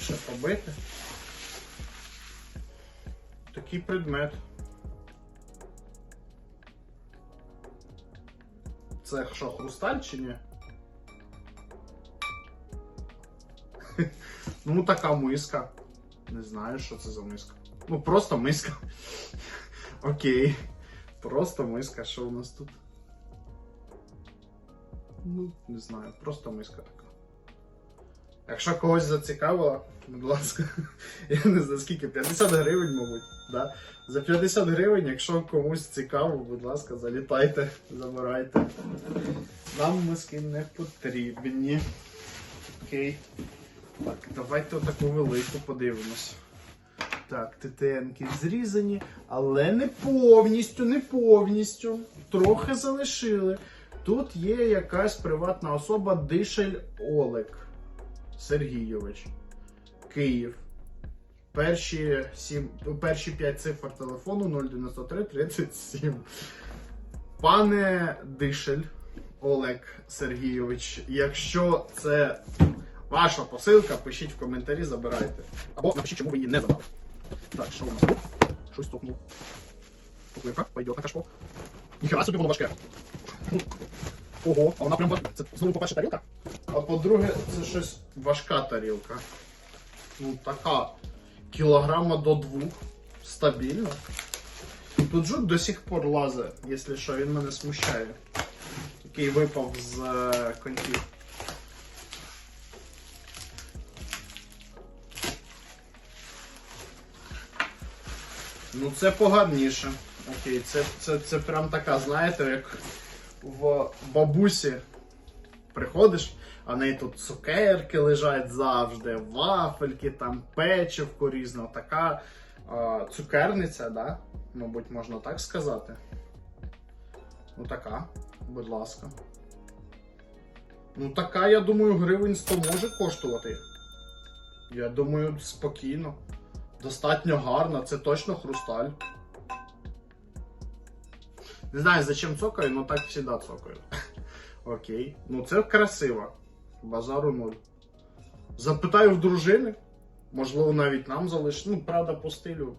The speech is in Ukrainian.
Ще побити. Такий предмет. Це що, хрусталь чи ні? ну, така миска. Не знаю, що це за миска. Ну, просто миска. Окей. Просто миска. Що у нас тут? Ну, не знаю, просто миска така. Якщо когось зацікавило, будь ласка, я не знаю скільки, 50 гривень, мабуть. Да? За 50 гривень, якщо комусь цікаво, будь ласка, залітайте, забирайте. Нам миски не потрібні. Окей. Так, давайте отаку велику подивимось. Так, ТТНки зрізані, але не повністю, не повністю. Трохи залишили. Тут є якась приватна особа Дишель Олег Сергійович. Київ. Перші, сім, перші 5 цифр телефону 093 37. Пане Дишель Олег Сергійович, якщо це ваша посилка, пишіть в коментарі, забирайте. Або напишіть, чому ви її не забрали. Так, що у нас? Щось стукнув. Покливка, пойдет на кашпо. Ніхера собі воно важке. Ого, а вона прям важка. Це знову, по-перше, тарілка. А по-друге, це щось важка тарілка. Ну, така кілограма до двох. Стабільно. Тут жут до сих пор лазить, якщо що, він мене смущає. Який випав з е, контів. Ну, це погарніше. Окей, це, це, це прям така, знаєте, як в бабусі приходиш, а неї тут цукерки лежать завжди, вафельки, там печивко різне. Така а, цукерниця, да? мабуть, можна так сказати. Ну така, будь ласка. Ну, така, я думаю, гривень 100 може коштувати. Я думаю, спокійно. Достатньо гарна, це точно хрусталь. Не знаю, зачем цокаю, но так всегда цокаю. Окей. Ну це красиво. Базару нуль. Запитаю в дружини. Можливо, навіть нам залишить. Ну, правда, по стилю